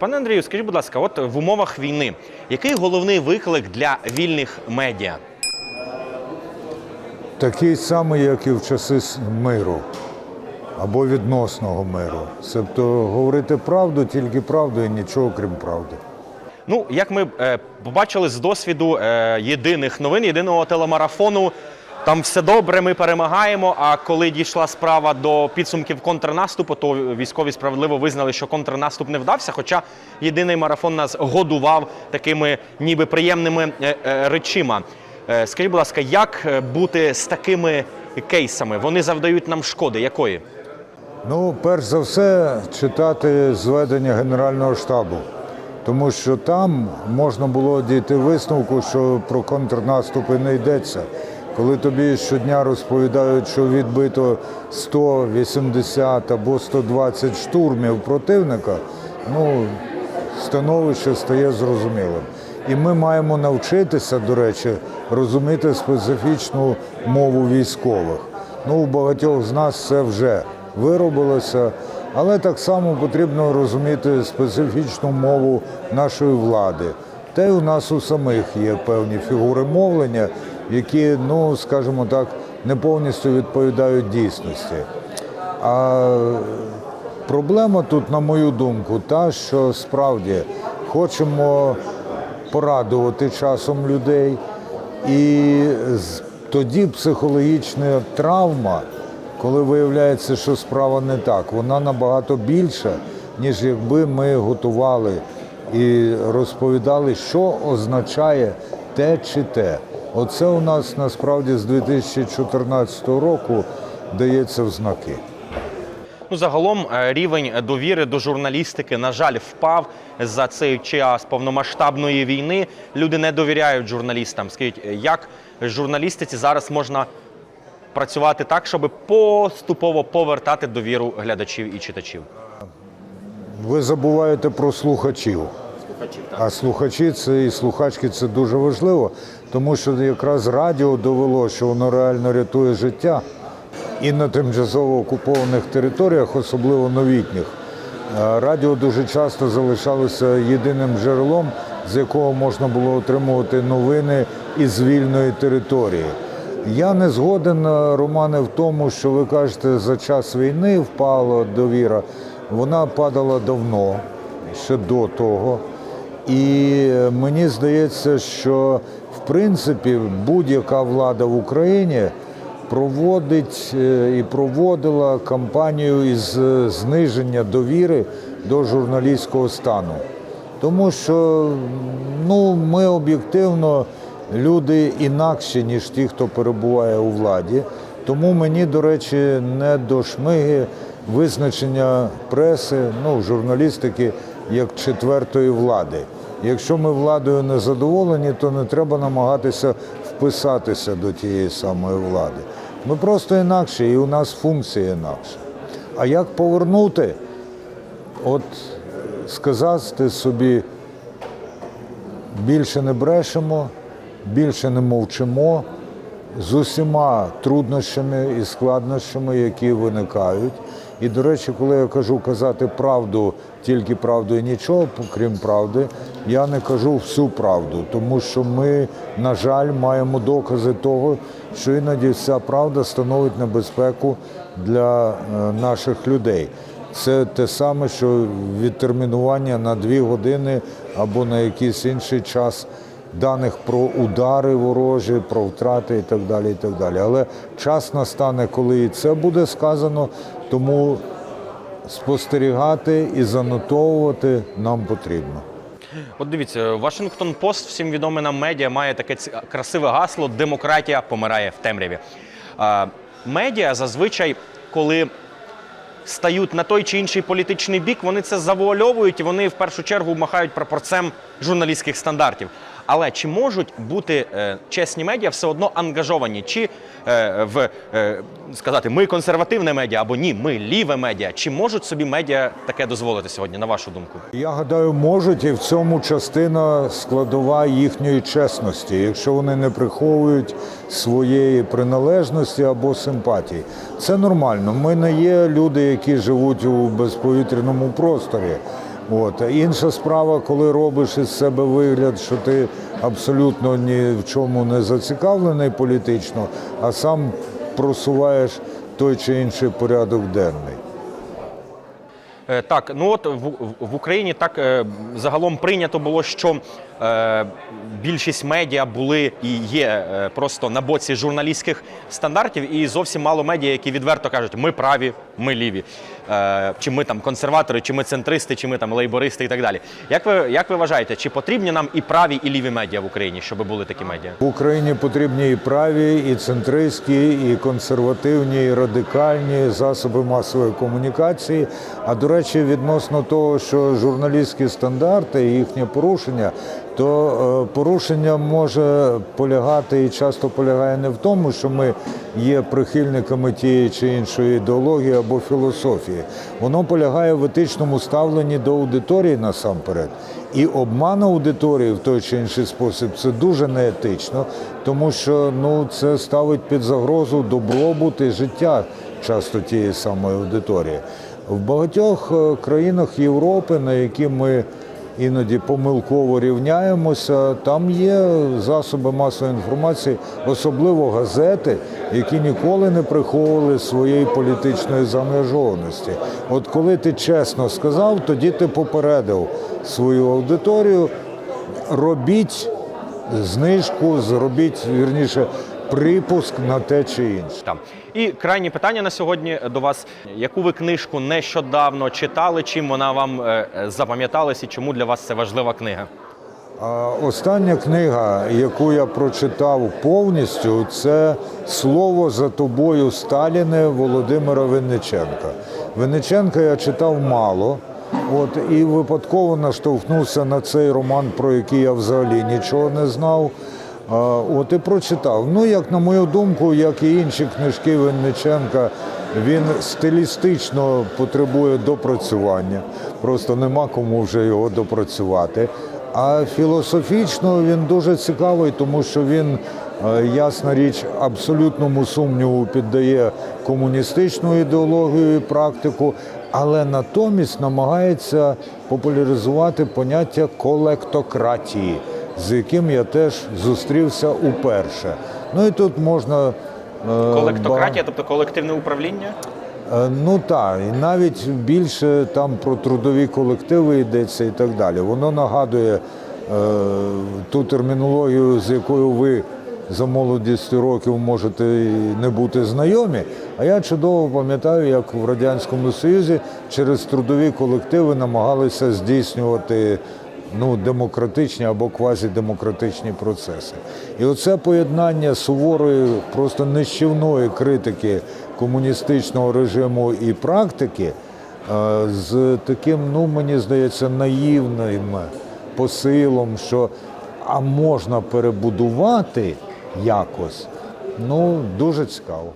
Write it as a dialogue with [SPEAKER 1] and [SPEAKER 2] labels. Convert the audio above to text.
[SPEAKER 1] Пане Андрію, скажіть, будь ласка, от в умовах війни, який головний виклик для вільних медіа?
[SPEAKER 2] Такий самий, як і в часи миру або відносного миру. Тобто говорити правду, тільки правду і нічого крім правди.
[SPEAKER 1] Ну, як ми е, побачили з досвіду е, єдиних новин, єдиного телемарафону, там все добре, ми перемагаємо. А коли дійшла справа до підсумків контрнаступу, то військові справедливо визнали, що контрнаступ не вдався. Хоча єдиний марафон нас годував такими ніби приємними е, е, речима. Е, скажіть, будь ласка, як бути з такими кейсами? Вони завдають нам шкоди. Якої?
[SPEAKER 2] Ну, перш за все, читати зведення Генерального штабу, тому що там можна було дійти висновку, що про контрнаступи не йдеться. Коли тобі щодня розповідають, що відбито 180 або 120 штурмів противника, ну, становище стає зрозумілим. І ми маємо навчитися, до речі, розуміти специфічну мову військових. Ну, у багатьох з нас це вже виробилося, але так само потрібно розуміти специфічну мову нашої влади. Та й у нас у самих є певні фігури мовлення, які, ну скажімо так, не повністю відповідають дійсності. А Проблема тут, на мою думку, та, що справді хочемо порадувати часом людей, і тоді психологічна травма, коли виявляється, що справа не так, вона набагато більша, ніж якби ми готували і розповідали, що означає те чи те. Оце у нас насправді з 2014 року дається в знаки.
[SPEAKER 1] Ну, загалом е, рівень довіри до журналістики, на жаль, впав за цей час повномасштабної війни. Люди не довіряють журналістам. Скажіть, е, як журналістиці зараз можна працювати так, щоб поступово повертати довіру глядачів і читачів?
[SPEAKER 2] Ви забуваєте про слухачів. А слухачі це і слухачки це дуже важливо, тому що якраз радіо довело, що воно реально рятує життя. І на тимчасово окупованих територіях, особливо новітніх, е, радіо дуже часто залишалося єдиним джерелом, з якого можна було отримувати новини із вільної території. Я не згоден, е, Романе, в тому, що ви кажете, за час війни впала довіра. Вона падала давно, ще до того. І е, мені здається, що в принципі будь-яка влада в Україні проводить е, і проводила кампанію із е, зниження довіри до журналістського стану. Тому що ну, ми об'єктивно люди інакші, ніж ті, хто перебуває у владі. Тому мені, до речі, не до шмиги визначення преси, ну, журналістики як четвертої влади. Якщо ми владою не задоволені, то не треба намагатися вписатися до тієї самої влади. Ми просто інакші, і у нас функція інакша. А як повернути? От сказати собі, більше не брешемо, більше не мовчимо з усіма труднощами і складнощами, які виникають. І, до речі, коли я кажу казати правду, тільки правду і нічого, крім правди, я не кажу всю правду, тому що ми, на жаль, маємо докази того, що іноді вся правда становить небезпеку для е, наших людей. Це те саме, що відтермінування на дві години або на якийсь інший час даних про удари ворожі, про втрати і так далі. І так далі. Але час настане, коли і це буде сказано, тому спостерігати і занотовувати нам потрібно.
[SPEAKER 1] От дивіться, Вашингтон Пост, всім відоме нам медіа, має таке красиве гасло Демократія помирає в темряві. Медіа зазвичай, коли стають на той чи інший політичний бік, вони це завуальовують і вони в першу чергу махають прапорцем журналістських стандартів. Але чи можуть бути е, чесні медіа все одно ангажовані? Чи е, в е, сказати ми консервативне медіа або ні, ми ліве медіа? Чи можуть собі медіа таке дозволити сьогодні, на вашу думку?
[SPEAKER 2] Я гадаю, можуть, і в цьому частина складова їхньої чесності, якщо вони не приховують своєї приналежності або симпатії. Це нормально. Ми не є люди, які живуть у безповітряному просторі. От. Інша справа, коли робиш із себе вигляд, що ти абсолютно ні в чому не зацікавлений політично, а сам просуваєш той чи інший порядок денний.
[SPEAKER 1] Е, Так, ну от в, в Україні так е, загалом прийнято було, що е, більшість медіа були і є е, просто на боці журналістських стандартів, і зовсім мало медіа, які відверто кажуть, ми праві, ми ліві, чи ми там консерватори, чи ми центристи, чи ми там лейбористи і так далі. Як ви, як ви вважаєте, чи потрібні нам і праві, і ліві медіа в Україні, щоб були такі медіа?
[SPEAKER 2] В Україні потрібні і праві, і центристські, і консервативні, і радикальні засоби масової комунікації. А до речі, відносно того, що журналістські стандарти і їхнє порушення, то е, порушення може полягати і часто полягає не в тому, що ми є прихильниками тієї чи іншої ідеології або філософії. Воно полягає в етичному ставленні до аудиторії насамперед. І обман аудиторії в той чи інший спосіб це дуже неетично, тому що ну це ставить під загрозу добробут і життя часто тієї самої аудиторії. В багатьох е, країнах Європи, на які ми іноді помилково рівняємося, там є засоби масової інформації, особливо газети, які ніколи не приховували своєї політичної заангажованості. От коли ти чесно сказав, тоді ти попередив свою аудиторію, робіть знижку, зробіть вірніше припуск на те чи інше.
[SPEAKER 1] Там. І крайнє питання на сьогодні до вас. Яку ви книжку нещодавно читали, чим вона вам е, е, запам'яталась і чому для вас це важлива книга?
[SPEAKER 2] Остання книга, яку я прочитав повністю, це Слово за тобою Сталіне Володимира Винниченка. Винниченка я читав мало. От і випадково наштовхнувся на цей роман, про який я взагалі нічого не знав. От і прочитав. Ну, як на мою думку, як і інші книжки Винниченка, він стилістично потребує допрацювання. Просто нема кому вже його допрацювати. А філософічно він дуже цікавий, тому що він, е, ясна річ, абсолютному сумніву піддає комуністичну ідеологію і практику, але натомість намагається популяризувати поняття колектократії, з яким я теж зустрівся уперше. Ну і тут можна. е,
[SPEAKER 1] Колектократія, тобто колективне управління?
[SPEAKER 2] Е, Ну так, і навіть більше там про трудові колективи йдеться і так далі. Воно нагадує е, ту термінологію, з якою ви за молодістю років можете не бути знайомі. А я чудово пам'ятаю, як в Радянському Союзі через трудові колективи намагалися здійснювати ну, демократичні або квазідемократичні процеси. І оце поєднання суворої, просто нищівної критики комуністичного режиму і практики е, з таким, ну мені здається, наївним посилом, що а можна перебудувати якось, ну дуже цікаво.